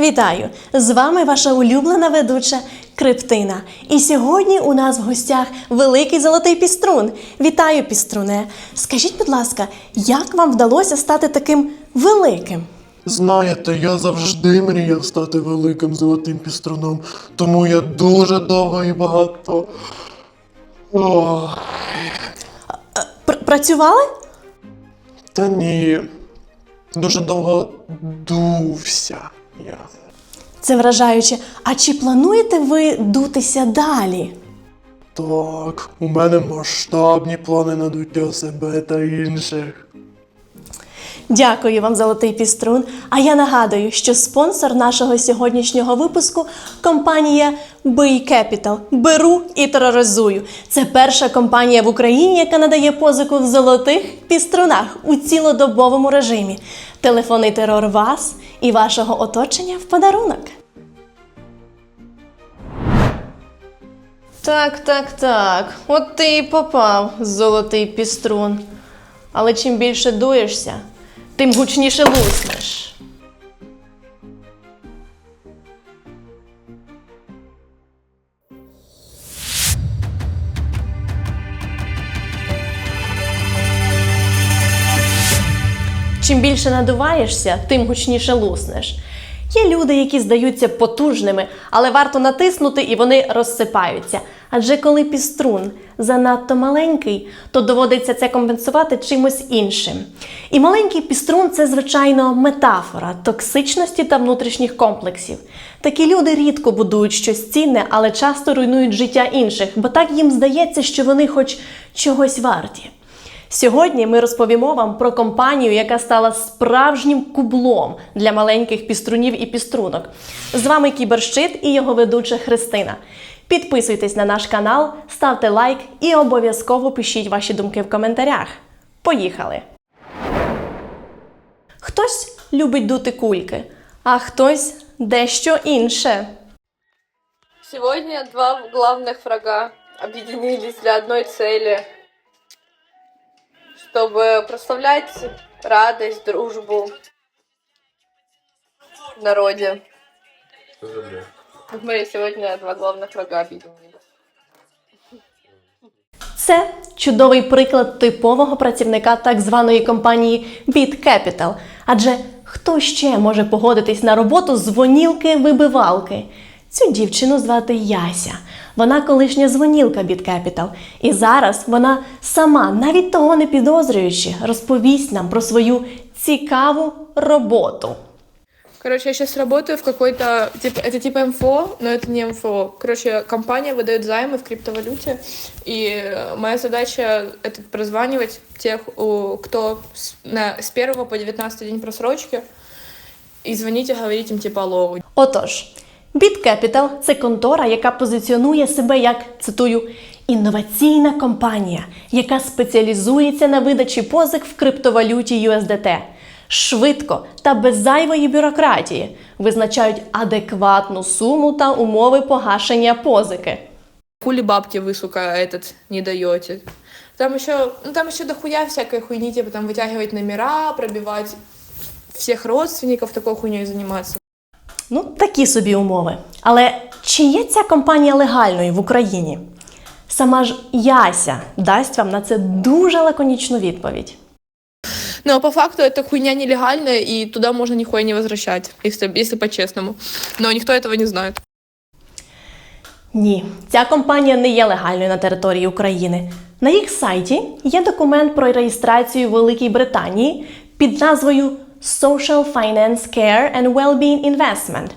Вітаю! З вами ваша улюблена ведуча Криптина. І сьогодні у нас в гостях великий золотий піструн. Вітаю, піструне! Скажіть, будь ласка, як вам вдалося стати таким великим? Знаєте, я завжди мріяв стати великим золотим піструном, тому я дуже довго і багато. Ох, Пр- працювали? та ні. Дуже довго дувся. Це вражаюче. А чи плануєте ви дутися далі? Так, у мене масштабні плани на дуття себе та інших. Дякую вам, золотий піструн. А я нагадую, що спонсор нашого сьогоднішнього випуску компанія Buy Capital. Беру і тероризую. Це перша компанія в Україні, яка надає позику в золотих піструнах у цілодобовому режимі. Телефонний терор вас і вашого оточення в подарунок. Так, так, так. От ти і попав, золотий піструн. Але чим більше дуєшся, тим гучніше луснеш. Більше надуваєшся, тим гучніше луснеш. Є люди, які здаються потужними, але варто натиснути і вони розсипаються. Адже коли піструн занадто маленький, то доводиться це компенсувати чимось іншим. І маленький піструн це, звичайно, метафора токсичності та внутрішніх комплексів. Такі люди рідко будують щось цінне, але часто руйнують життя інших, бо так їм здається, що вони хоч чогось варті. Сьогодні ми розповімо вам про компанію, яка стала справжнім кублом для маленьких піструнів і піструнок. З вами Кіберщит і його ведуча Христина. Підписуйтесь на наш канал, ставте лайк і обов'язково пишіть ваші думки в коментарях. Поїхали! Хтось любить дути кульки, а хтось дещо інше. Сегодня два главных врага объединились для одной цели, чтобы прославлять радость, дружбу в народе. Вот Мы сегодня два главных врага объединились. Це чудовий приклад типового працівника так званої компанії Bit Capital. Адже хто ще може погодитись на роботу дзвонілки-вибивалки? Цю дівчину звати Яся. Вона колишня дзвонілка Bit Capital. І зараз вона сама, навіть того не підозрюючи, розповість нам про свою цікаву роботу. Короче, я сейчас работаю в какой-то, типа, это типа МФО, но это не МФО. Короче, компания выдает займы в криптовалюте, и э, моя задача это прозванивать тех, у- кто с, на, с 1 по 19 день просрочки, и звонить и говорить им типа алло, Отож, Bit Capital – це контора, яка позиціонує себе як цитую інноваційна компанія, яка спеціалізується на видачі позик в криптовалюті USDT. Швидко та без зайвої бюрократії визначають адекватну суму та умови погашення позики. хули бабки вы, сука, этот не даете. Там еще, ну там еще дохуя всякой хуйни, типа там вытягивать номера, пробивать всех родственников, такой хуйней заниматься. Ну, такі собі умови. Але чи є ця компанія легальною в Україні? Сама ж Яся дасть вам на це дуже лаконічну відповідь. Но по факту эта хуйня нелегальная, и туда можно нихуя не возвращать, если, если по-честному. Но никто этого не знает. Ні, ця компанія не є легальною на території України. На їх сайті є документ про реєстрацію в Великій Британії під назвою Social Finance Care and Wellbeing Investment.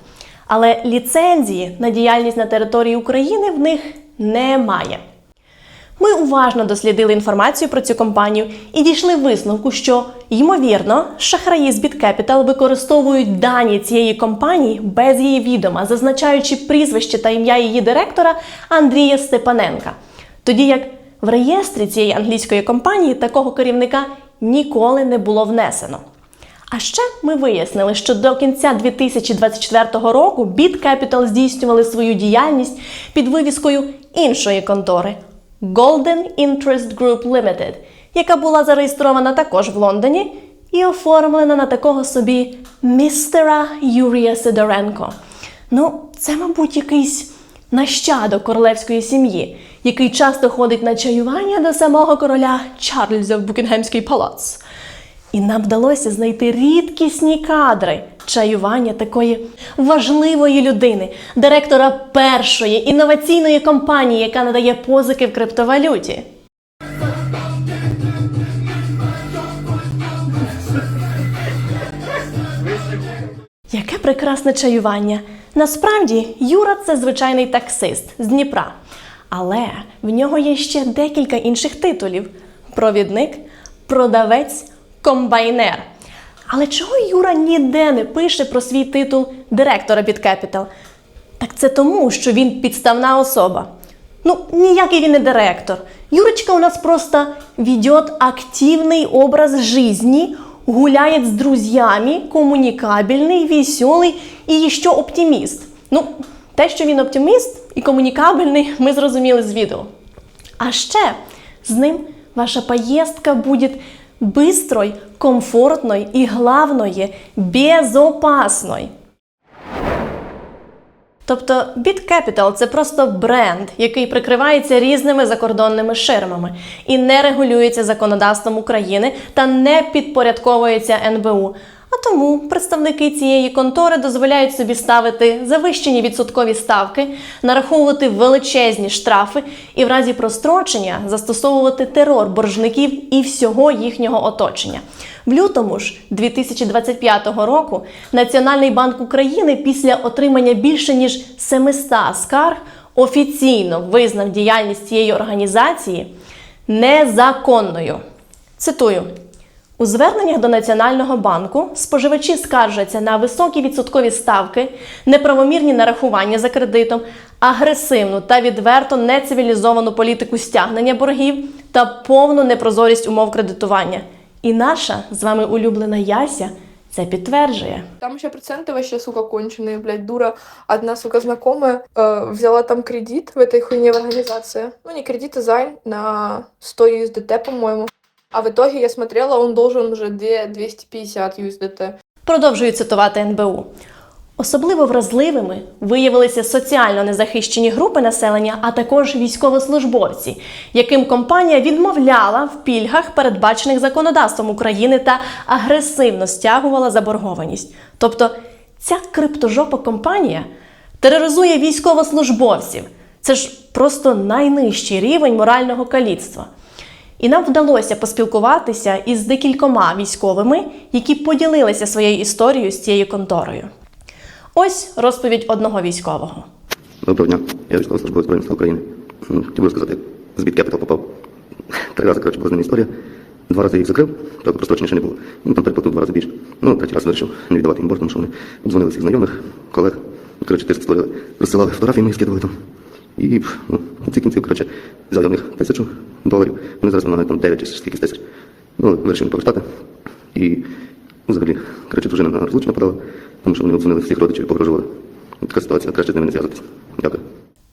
Але ліцензії на діяльність на території України в них немає. Ми уважно дослідили інформацію про цю компанію і дійшли висновку, що ймовірно шахраї з BitCapital використовують дані цієї компанії без її відома, зазначаючи прізвище та ім'я її директора Андрія Степаненка. Тоді як в реєстрі цієї англійської компанії такого керівника ніколи не було внесено. А ще ми вияснили, що до кінця 2024 року BitCapital здійснювали свою діяльність під вивіскою іншої контори Golden Interest Group Limited, яка була зареєстрована також в Лондоні і оформлена на такого собі містера Юрія Сидоренко. Ну, це, мабуть, якийсь нащадок королевської сім'ї, який часто ходить на чаювання до самого короля Чарльза в Букінгемський палац. І нам вдалося знайти рідкісні кадри чаювання такої важливої людини, директора першої інноваційної компанії, яка надає позики в криптовалюті. Яке прекрасне чаювання. Насправді, Юра це звичайний таксист з Дніпра. Але в нього є ще декілька інших титулів: провідник, продавець, комбайнер. Але чого Юра ніде не пише про свій титул директора BitCapital? Так це тому, що він підставна особа. Ну, ніякий він не директор. Юрочка у нас просто ведет активный образ жизни, гуляет с друзьями, комунікабельний, веселий і ще оптиміст. Ну, те, що він оптиміст і комунікабельний, ми зрозуміли з відео. А ще з ним ваша поездка будет быстрой, комфортной и, главное, безопасной. Тобто BitCapital – це просто бренд, який прикривається різними закордонними ширмами і не регулюється законодавством України та не підпорядковується НБУ. А тому представники цієї контори дозволяють собі ставити завищені відсоткові ставки, нараховувати величезні штрафи і в разі прострочення застосовувати терор боржників і всього їхнього оточення. В лютому ж 2025 року Національний банк України після отримання більше ніж 700 скарг офіційно визнав діяльність цієї організації незаконною. Цитую. У зверненнях до Національного банку споживачі скаржаться на високі відсоткові ставки, неправомірні нарахування за кредитом, агресивну та відверто нецивілізовану політику стягнення боргів та повну непрозорість умов кредитування. І наша з вами улюблена Яся це підтверджує. Там еще проценты вообще, сука, конченые, блядь, дура. Одна, сука, знакомая э, взяла там кредит в этой хуйне в организации. Ну, не кредит, а займ на 100 USDT, по-моему. А в итоге я смотрела, он должен уже 2 250 USDT. Продовжую цитувати НБУ. Особливо вразливими виявилися соціально незахищені групи населення, а також військовослужбовці, яким компанія відмовляла в пільгах, передбачених законодавством України, та агресивно стягувала заборгованість. Тобто ця криптожопа компанія тероризує військовослужбовців. Це ж просто найнижчий рівень морального каліцтва. І нам вдалося поспілкуватися із декількома військовими, які поділилися своєю історією з цією конторою. Ось розповідь одного військового. Доброго дня, я військовослужбовець Збройних сил України. Хотів сказати, з BitCapital попав. Три рази, коротше, була з ними історія. Два рази їх закрив, тобто прострочення ще не було. Ну, там переплатив два рази більше. Ну, третій раз вирішив не віддавати їм борг, тому що вони обдзвонили всіх знайомих, колег. Коротше, тиск створили, розсилали фотографії, мої скидували там. І ну, в кінці кінців, коротше, взяв в них тисячу доларів. Вони зараз вимагають там 9 чи скільки тисяч. Ну, вирішив не повертати. І ну, взагалі, коротше, дружина на розлучення подала, тому що вони обдзвонили всіх родичів і погрожували. Така ситуація, краще з ними не зв'язуватись. Дякую.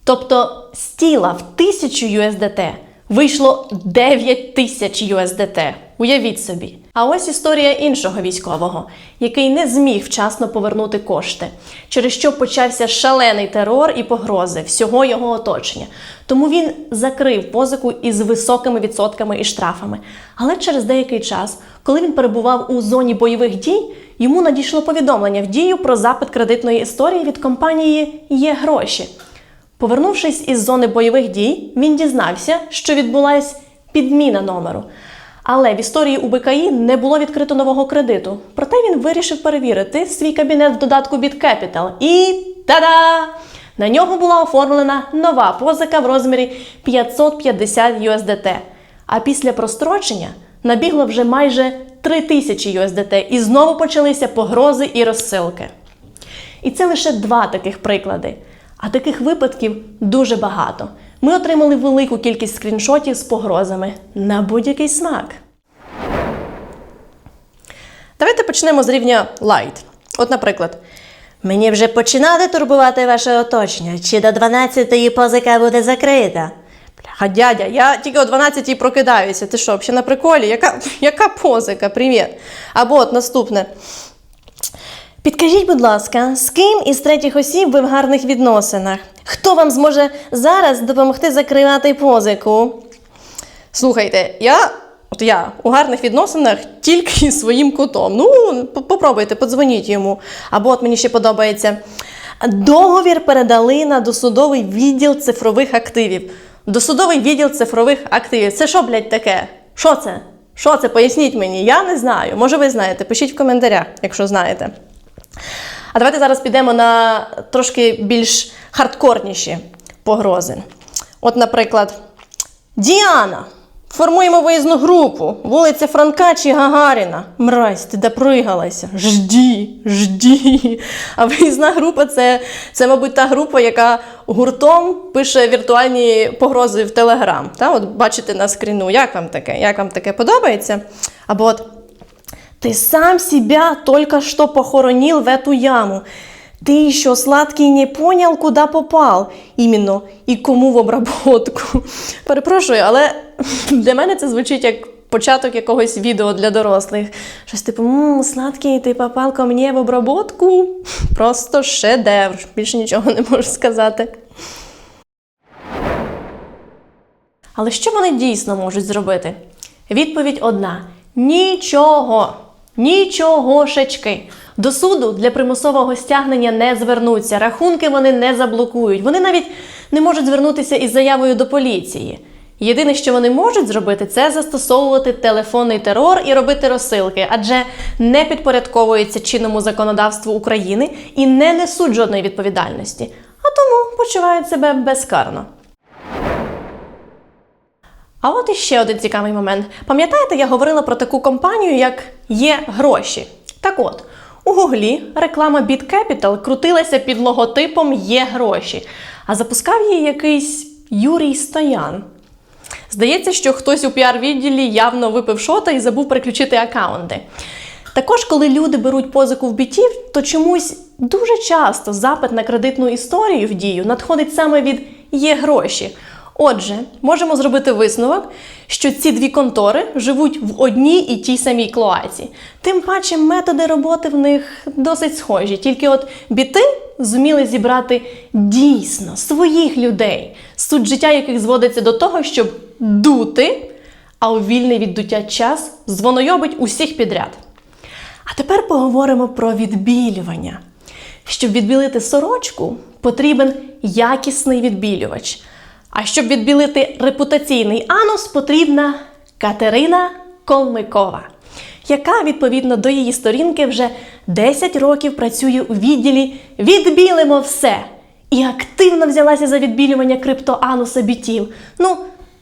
Тобто з тіла в 1000 USDT вийшло 9 тисяч USDT. Уявіть собі. А ось історія іншого військового, який не зміг вчасно повернути кошти, через що почався шалений терор і погрози всього його оточення. Тому він закрив позику із високими відсотками і штрафами. Але через деякий час, коли він перебував у зоні бойових дій, йому надійшло повідомлення в дію про запит кредитної історії від компанії Є гроші. Повернувшись із зони бойових дій, він дізнався, що відбулась підміна номеру. Але в історії у БКІ не було відкрито нового кредиту. Проте він вирішив перевірити свій кабінет в додатку BitCapital. І та-да! На нього була оформлена нова позика в розмірі 550 USDT. А після прострочення набігло вже майже 3000 USDT, і знову почалися погрози і розсилки. І це лише два таких приклади. А таких випадків дуже багато. Ми отримали велику кількість скріншотів з погрозами на будь-який смак. Давайте почнемо з рівня light. От, наприклад, мені вже починали турбувати ваше оточення, чи до 12-ї позика буде закрита. Бля, А дядя, я тільки о 12 прокидаюся. Ти що, взагалі на приколі? Яка, яка позика? Привіт. Або от наступне. Підкажіть, будь ласка, з ким із третіх осіб ви в гарних відносинах? Хто вам зможе зараз допомогти закривати позику? Слухайте, я, от я у гарних відносинах тільки своїм котом. Ну, попробуйте, подзвоніть йому. Або от мені ще подобається. Договір передали на досудовий відділ цифрових активів. Досудовий відділ цифрових активів. Це що, блядь, таке? Що це? Що це? Поясніть мені. Я не знаю. Може, ви знаєте. Пишіть в коментарях, якщо знаєте. А давайте зараз підемо на трошки більш хардкорніші погрози. От, наприклад, Діана. Формуємо виїзну групу. Вулиця Франка чи Гагаріна. Мразь, ти допригалася. Жді, жді. А виїзна група це, це, мабуть, та група, яка гуртом пише віртуальні погрози в Телеграм. Та? От бачите на скріну. Як вам таке? Як вам таке подобається? Або от Ты сам себя только что похоронил в эту яму. Ты еще, сладкий, не понял, куда попал іменно і кому в обработку. Перепрошую, але для мене це звучить як початок якогось відео для дорослих. Щось типу, «М, сладкий, ти попав ко мені в обработку. Просто шедевр. Більше нічого не можу сказати. Але що вони дійсно можуть зробити? Відповідь одна: нічого. Нічогошечки. До суду для примусового стягнення не звернуться, рахунки вони не заблокують. Вони навіть не можуть звернутися із заявою до поліції. Єдине, що вони можуть зробити, це застосовувати телефонний терор і робити розсилки, адже не підпорядковуються чинному законодавству України і не несуть жодної відповідальності, а тому почувають себе безкарно. А от іще один цікавий момент. Пам'ятаєте, я говорила про таку компанію, як є гроші. Так от, у Гуглі реклама BitCapital крутилася під логотипом Є гроші, а запускав її якийсь Юрій Стоян. Здається, що хтось у піар-відділі явно випив шота і забув переключити акаунти. Також, коли люди беруть позику в бітів, то чомусь дуже часто запит на кредитну історію в дію надходить саме від є гроші. Отже, можемо зробити висновок, що ці дві контори живуть в одній і тій самій клоаці. Тим паче методи роботи в них досить схожі, тільки от біти зуміли зібрати дійсно своїх людей, суть життя яких зводиться до того, щоб дути, а у вільний від дуття час звонойобить усіх підряд. А тепер поговоримо про відбілювання. Щоб відбілити сорочку, потрібен якісний відбілювач. А щоб відбілити репутаційний анус, потрібна Катерина Колмикова, яка відповідно до її сторінки вже 10 років працює у відділі Відбілимо все і активно взялася за відбілювання криптоануса бітів. Ну,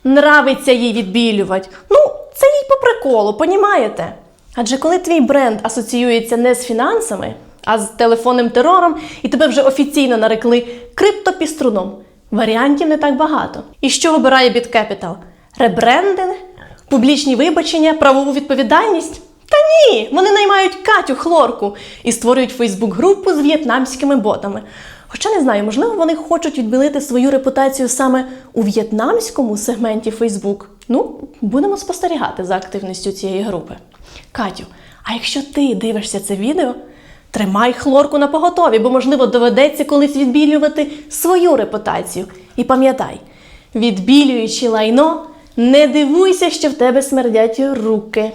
нравиться їй відбілювати. Ну, це їй по приколу, понімаєте? Адже коли твій бренд асоціюється не з фінансами, а з телефонним терором, і тебе вже офіційно нарекли криптопіструном, варіантів не так багато. І що вибирає BitCapital? Ребрендинг, публічні вибачення, правову відповідальність? Та ні, вони наймають Катю Хлорку і створюють Фейсбук-групу з в'єтнамськими ботами. Хоча не знаю, можливо, вони хочуть відбілити свою репутацію саме у в'єтнамському сегменті Фейсбук. Ну, будемо спостерігати за активністю цієї групи. Катю, а якщо ти дивишся це відео, тримай хлорку на поготові, бо, можливо, доведеться колись відбілювати свою репутацію. І пам'ятай, відбілюючи лайно, не дивуйся, що в тебе смердять руки.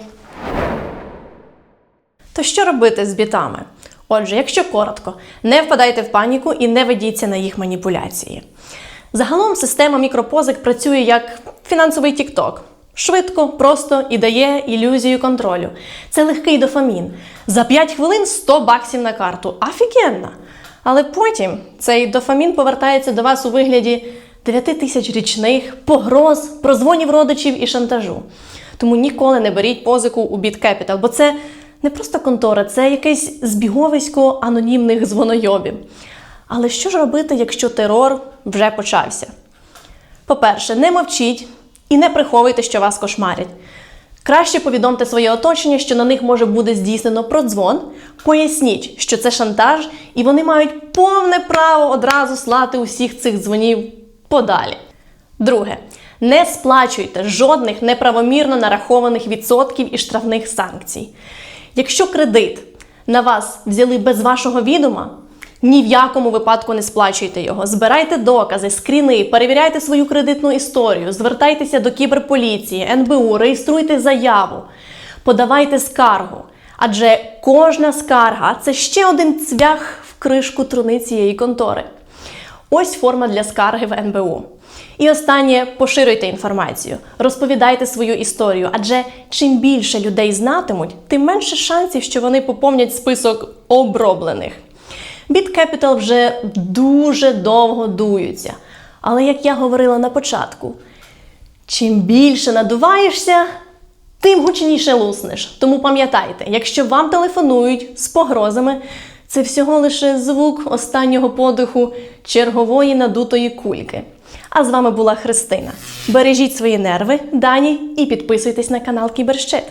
То що робити з бітами? Отже, якщо коротко, не впадайте в паніку і не ведіться на їх маніпуляції. Загалом система мікропозик працює як фінансовий тікток. Швидко, просто і дає ілюзію контролю. Це легкий дофамін. За 5 хвилин 100 баксів на карту. Офігенно! Але потім цей дофамін повертається до вас у вигляді 9 тисяч річних, погроз, прозвонів родичів і шантажу. Тому ніколи не беріть позику у BitCapital, бо це не просто контора, це якесь збіговисько анонімних дзвонойобів. Але що ж робити, якщо терор вже почався? По-перше, не мовчіть і не приховуйте, що вас кошмарять. Краще повідомте своє оточення, що на них може бути здійснено продзвон. Поясніть, що це шантаж, і вони мають повне право одразу слати усіх цих дзвонів подалі. Друге, Не сплачуйте жодних неправомірно нарахованих відсотків і штрафних санкцій. Якщо кредит на вас взяли без вашого відома, ні в якому випадку не сплачуйте його. Збирайте докази, скріни, перевіряйте свою кредитну історію, звертайтеся до кіберполіції, НБУ, реєструйте заяву, подавайте скаргу. Адже кожна скарга це ще один цвях в кришку труни цієї контори. Ось форма для скарги в НБУ. І останнє поширюйте інформацію, розповідайте свою історію, адже чим більше людей знатимуть, тим менше шансів, що вони поповнять список оброблених. BitCapital вже дуже довго дуються. Але як я говорила на початку, чим більше надуваєшся, тим гучніше луснеш. Тому пам'ятайте, якщо вам телефонують з погрозами, це всього лише звук останнього подиху чергової надутої кульки. А з вами була Христина. Бережіть свої нерви, дані і підписуйтесь на канал Кіберщит.